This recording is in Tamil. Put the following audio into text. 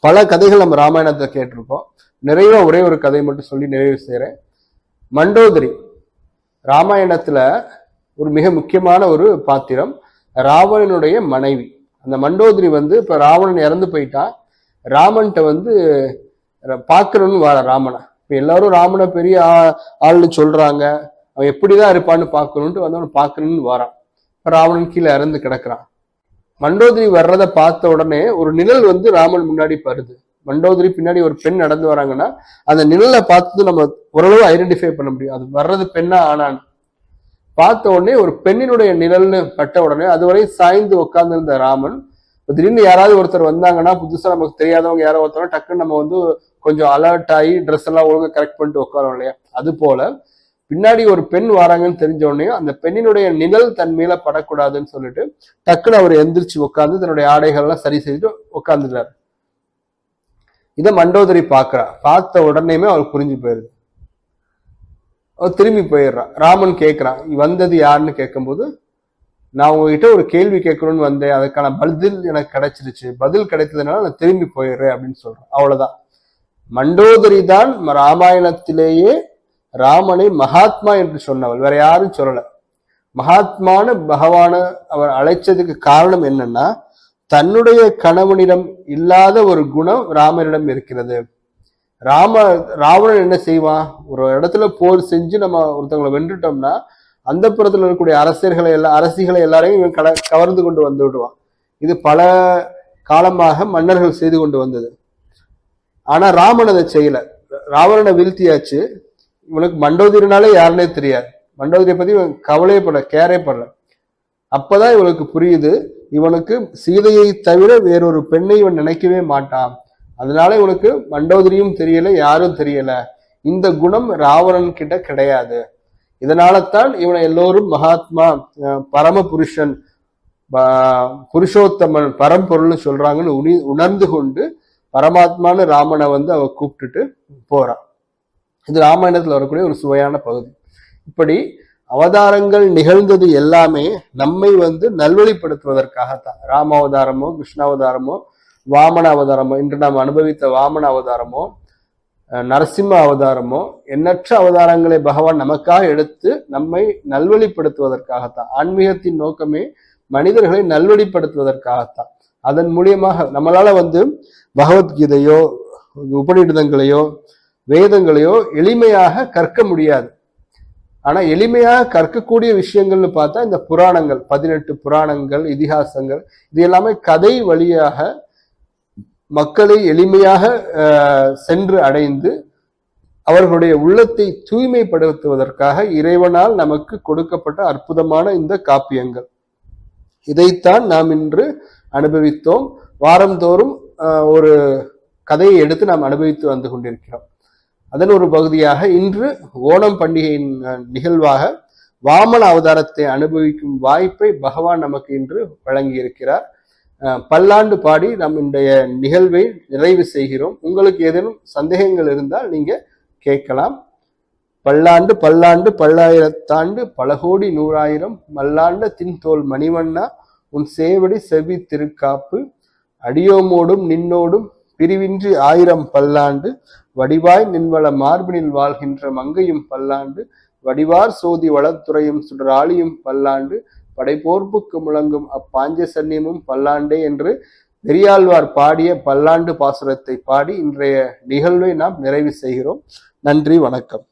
பல கதைகள் நம்ம ராமாயணத்தை கேட்டிருக்கோம். நிறைவா ஒரே ஒரு கதை மட்டும் சொல்லி நிறைவு செய்கிறேன் மண்டோதரி ராமாயணத்துல ஒரு மிக முக்கியமான ஒரு பாத்திரம் ராவணனுடைய மனைவி. அந்த மண்டோதரி வந்து இப்ப ராவணன் இறந்து போயிட்டான் ராமன்கிட்ட வந்து பார்க்கணும்னு வாழ ராமனை. இப்ப எல்லாரும் ராமனை பெரிய ஆ- ஆள்னு சொல்றாங்க. அவன் எப்படிதான் இருப்பான்னு பார்க்கணுன்ட்டு வந்தவன் பார்க்கணும்னு வரான். இப்ப ராவணன் கீழே இறந்து கிடக்குறான். மண்டோதரி வர்றதை பார்த்த உடனே ஒரு நிழல் வந்து ராமன் முன்னாடி வருது மண்டோதரி பின்னாடி ஒரு பெண் நடந்து வராங்கன்னா அந்த நிழலை பார்த்து நம்ம ஓரளவு ஐடென்டிஃபை பண்ண முடியும். அது வர்றது பெண்ணா ஆனான்னு பார்த்த உடனே ஒரு பெண்ணினுடைய நிழல்னு பட்ட உடனே அதுவரை சாய்ந்து உட்கார்ந்துருந்த ராமன் திடீர்னு யாராவது ஒருத்தர் வந்தாங்கன்னா புதுசா நமக்கு தெரியாதவங்க யாரோ ஒருத்தர் டக்குன்னு நம்ம வந்து கொஞ்சம் அலர்ட் ஆகி ட்ரெஸ் எல்லாம் ஒழுங்காக கரெக்ட் பண்ணிட்டு உட்காரோம் இல்லையா? அது போல பின்னாடி ஒரு பெண் வராங்கன்னு தெரிஞ்ச உடனே அந்த பெண்ணினுடைய நிழல் தன் மேல படக்கூடாதுன்னு சொல்லிட்டு டக்குன்னு அவர் எந்திரிச்சு உட்காந்து தன்னுடைய ஆடைகள்லாம் சரி செய்துட்டு உட்கார்ந்துட்டார் இதை மண்டோதரி பார்க்கறா. பார்த்த உடனேயுமே அவருக்கு புரிஞ்சு போயிருது அவர் திரும்பி போயிடுறான் ராமன் கேட்கிறான் வந்தது யாருன்னு கேட்கும்போது நான் உங்ககிட்ட ஒரு கேள்வி கேட்கணும்னு வந்தேன். அதுக்கான பதில் எனக்கு கிடைச்சிருச்சு. பதில் கிடைத்ததுனால நான் திரும்பி போயிடுறேன் அப்படின்னு சொல்றேன். அவ்வளவுதான். மண்டோதரி தான் ராமாயணத்திலேயே ராமனை மகாத்மா என்று சொன்னவள். வேற யாரும் சொல்லல. மகாத்மான பகவான அவர் அழைச்சதுக்கு காரணம் என்னன்னா தன்னுடைய கணவனிடம் இல்லாத ஒரு குணம் ராமனிடம் இருக்கிறது. ராம ராவணன் என்ன செய்வான்? ஒரு இடத்துல போர் செஞ்சு நம்ம ஒருத்தவங்களை வென்றுட்டோம்னா அந்த புறத்துல இருக்கக்கூடிய அரசர்களை எல்லா அரசிகளை எல்லாரையும் இவன் கட கவர்ந்து கொண்டு வந்து விடுவான். இது பல காலமாக மன்னர்கள் செய்து கொண்டு வந்தது. ஆனா ராமன் அதை செய்யல. ராவணனை வீழ்த்தியாச்சு. இவனுக்கு மண்டோதிரினாலே யாருன்னே தெரியாது. மண்டோதரியை பத்தி இவன் கவலையே படல கேரே படல. அப்பதான் இவனுக்கு புரியுது இவனுக்கு சீதையை தவிர வேறொரு பெண்ணை இவன் நினைக்கவே மாட்டான். அதனால இவனுக்கு மண்டோதிரியும் தெரியல யாரும் தெரியல. இந்த குணம் ராவணன் கிட்ட கிடையாது. இதனால தான் இவனை எல்லோரும் மகாத்மா பரம புருஷன் புருஷோத்தமன் பரம்பொருள்னு சொல்றாங்கன்னு உணர்ந்து கொண்டு பரமாத்மான்னு ராமனை வந்து அவ கூப்பிட்டுட்டு போறான் இது ராமாயணத்தில் வரக்கூடிய ஒரு சுவையான பகுதி. இப்படி அவதாரங்கள் நிகழ்ந்தது எல்லாமே நம்மை வந்து நல்வழிப்படுத்துவதற்காகத்தான். ராம அவதாரமோ கிருஷ்ணாவதாரமோ வாமன அவதாரமோ இன்று நாம் அனுபவித்த வாமன அவதாரமோ நரசிம்ம அவதாரமோ எண்ணற்ற அவதாரங்களை பகவான் நமக்காக எடுத்து நம்மை நல்வழிப்படுத்துவதற்காகத்தான். ஆன்மீகத்தின் நோக்கமே மனிதர்களை நல்வழிப்படுத்துவதற்காகத்தான். அதன் மூலியமாக நம்மளால வந்து பகவத்கீதையோ உபநிடதங்களையோ வேதங்களையோ எளிமையாக கற்க முடியாது. ஆனா எளிமையாக கற்கக்கூடிய விஷயங்கள்னு பார்த்தா இந்த புராணங்கள் பதினெட்டு புராணங்கள் இதிகாசங்கள் இது எல்லாமே கதை வழியாக மக்களை எளிமையாக சென்று அடைந்து அவர்களுடைய உள்ளத்தை தூய்மைப்படுத்துவதற்காக இறைவனால் நமக்கு கொடுக்கப்பட்ட அற்புதமான இந்த காப்பியங்கள். இதைத்தான் நாம் இன்று அனுபவித்தோம். வாரந்தோறும் ஒரு கதையை எடுத்து நாம் அனுபவித்து வந்து கொண்டிருக்கிறோம். அதன் ஒரு பகுதியாக இன்று ஓணம் பண்டிகையின் நிகழ்வாக வாமன அவதாரத்தை அனுபவிக்கும் வாய்ப்பை பகவான் நமக்கு இன்று வழங்கியிருக்கிறார். பல்லாண்டு பாடி நம்முடைய நிகழ்வை நிறைவு செய்கிறோம். உங்களுக்கு ஏதேனும் சந்தேகங்கள் இருந்தால் நீங்க கேட்கலாம். பல்லாண்டு பல்லாண்டு பல்லாயிரத்தாண்டு பல கோடி நூறாயிரம் மல்லாண்ட தின்தோல் மணிவண்ணா உன் சேவடி செவி திருக்காப்பு அடியோமோடும் நின்னோடும் பிரிவின்றி ஆயிரம் பல்லாண்டு வடிவாய் நின்வள மார்பினில் வாழ்கின்ற மங்கையும் பல்லாண்டு வடிவார் சோதி வளத்துறையும் சுடராளியும் பல்லாண்டு படைப்போர்ப்புக்கு முழங்கும் அப்பாஞ்ச சன்னியமும் பல்லாண்டே என்று பெரியாழ்வார் பாடிய பல்லாண்டு பாசுரத்தை பாடி இன்றைய நிகழ்வை நாம் நிறைவு செய்கிறோம். நன்றி வணக்கம்.